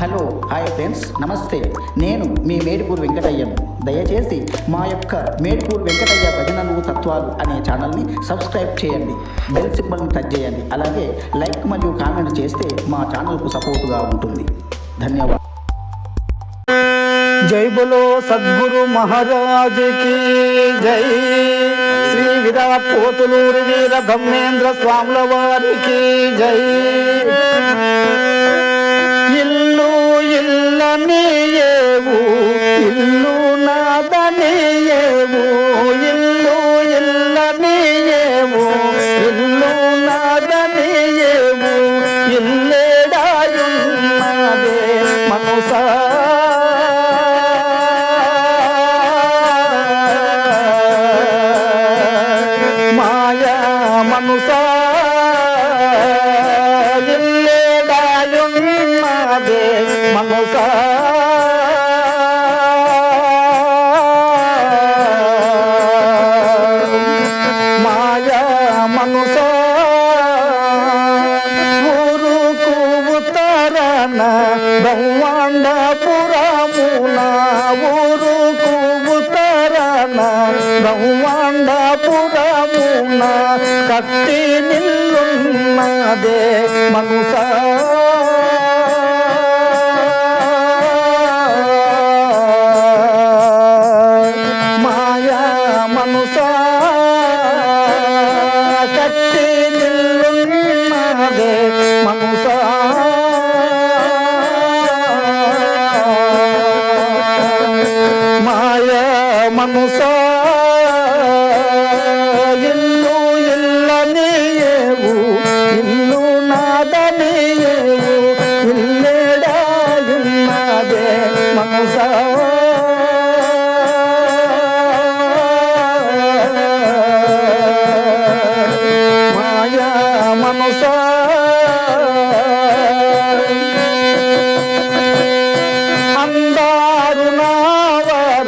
Hello hi friends నమస్తే. నేను మీ మేడిపూర్ వెంకటయ్యను. దయచేసి మా యొక్క మేడిపూర్ వెంకటయ్య భజనలు తత్వాలు అనే ఛానల్ని సబ్స్క్రైబ్ చేయండి. బెల్ సింబల్ని టచ్ చేయండి. అలాగే లైక్ మరియు కామెంట్ చేస్తే మా ఛానల్కు సపోర్టుగా ఉంటుంది. ధన్యవాదాలు. జై బలో సద్గురు మహారాజ్కి జై. శ్రీ విరాట్ పోతులూరి వీర బ్రహ్మేంద్ర స్వాముల వారికి జై. ఇల్లు నాదనియేవు ఇల్లు ఇల్లనియేవు ఇల్లు నాదనియేవు ఇల్లేడాయున్నదే మనసా. మాయా మనుసా. ఇల్లేడాయున్నదే మనసా. കത്തി നില്ലുന്നതേ മനുഷ്യ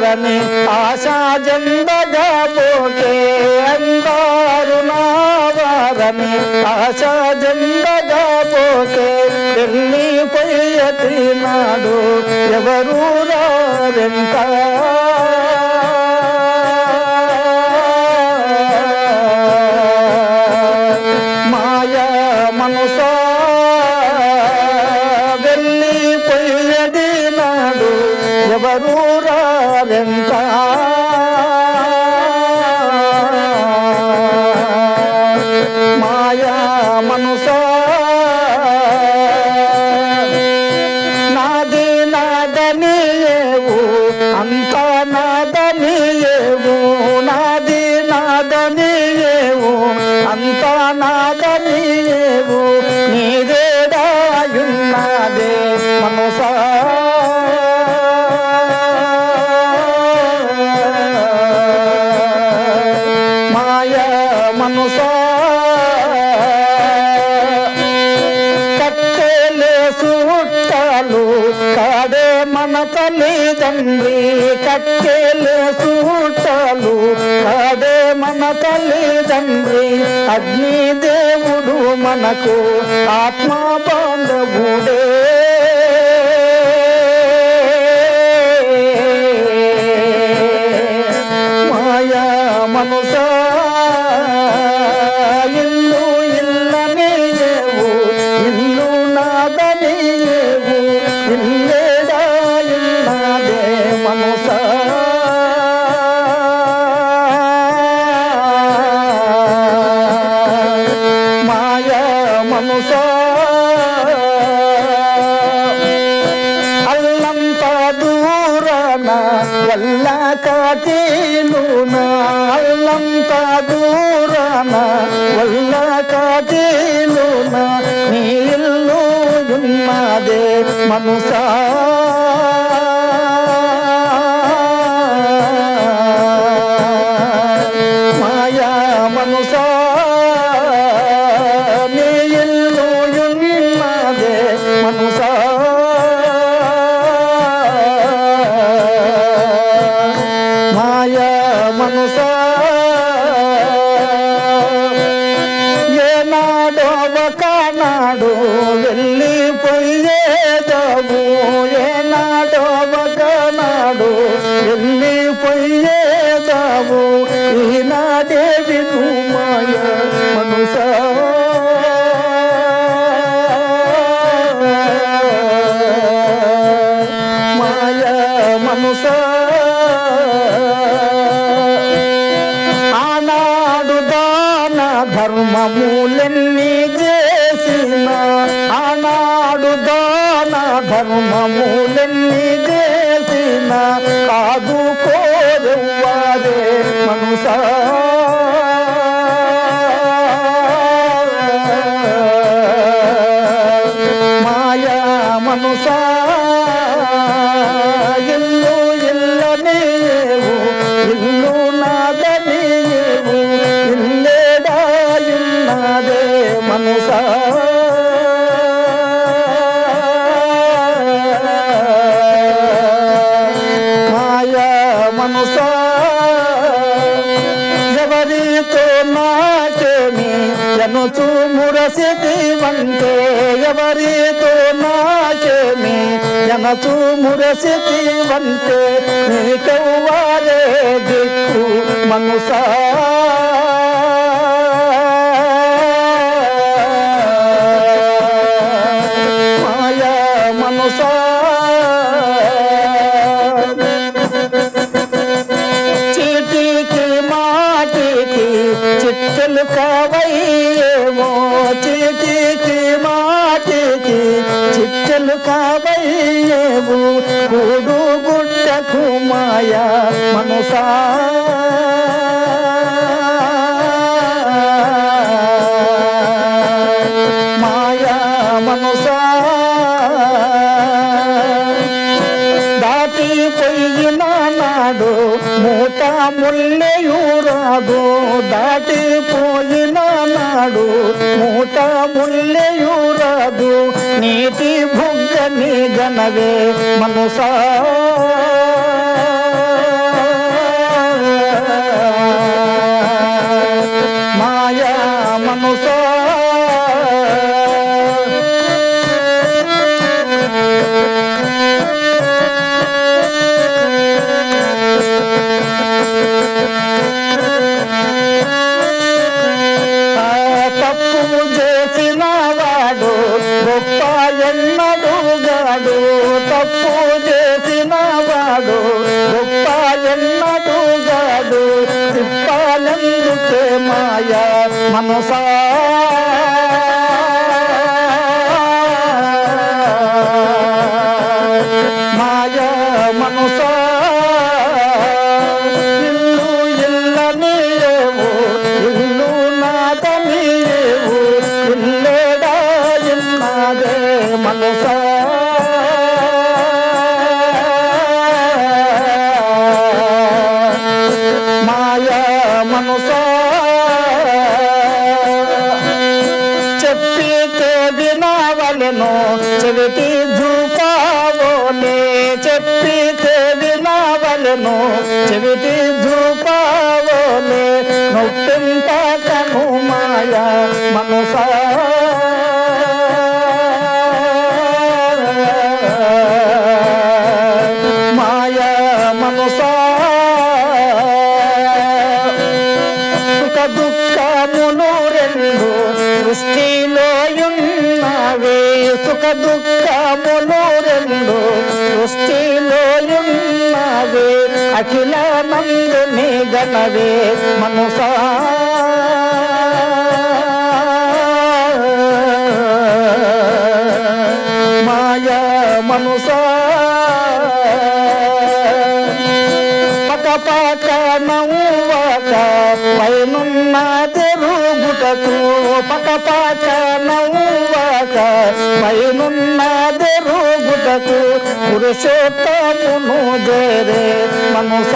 నావరని ఆశా జందగా పోకే అందారు నావరని ఆశా జందగా పోకే పెళ్ళి పోయతి నాడు ఎవరు రారెంత తల్లిదండ్రి అగ్ని దేవుడు మనకు ఆత్మ బాంధవుడే వల్ల కాటీలున అల్లంత దూరాన వల్ల కాటీలున నీ ఇల్లు ఉన్నదే మనసా. ಕಾನಾಡು కోరెవ్వారే మనుసా ఎవరితో నాకేమి ఎనచు మురసిది వంటే నీకెవ్వారే దిక్కు మనసా మాయా మనసా దాటిపోయిన నాడు మూట ముల్లెయురాదు దాటిపోయిన నాడు మూట ముల్లెయురాదు నీటి బుగ్గని గనవే మనసా మాయా చెప్పితే వినవలెను చెవిటి జూపావోలే నొప్పింపకను మాయా మనసా. మాయా మనసా. సుఖ దుఃఖమును రెండు సృష్టిలో ఉన్నవే. సుఖ దుఃఖములు రెండు సృష్టి గణవే అఖిల నందుని గణవే మనసా మాయా మనసా పక పక నవ్వక పైనున్నది తెరుగుటకు పక ಪುರುಷೋತ್ತಮನು ಜರೆ ಮನುಷ್ಯ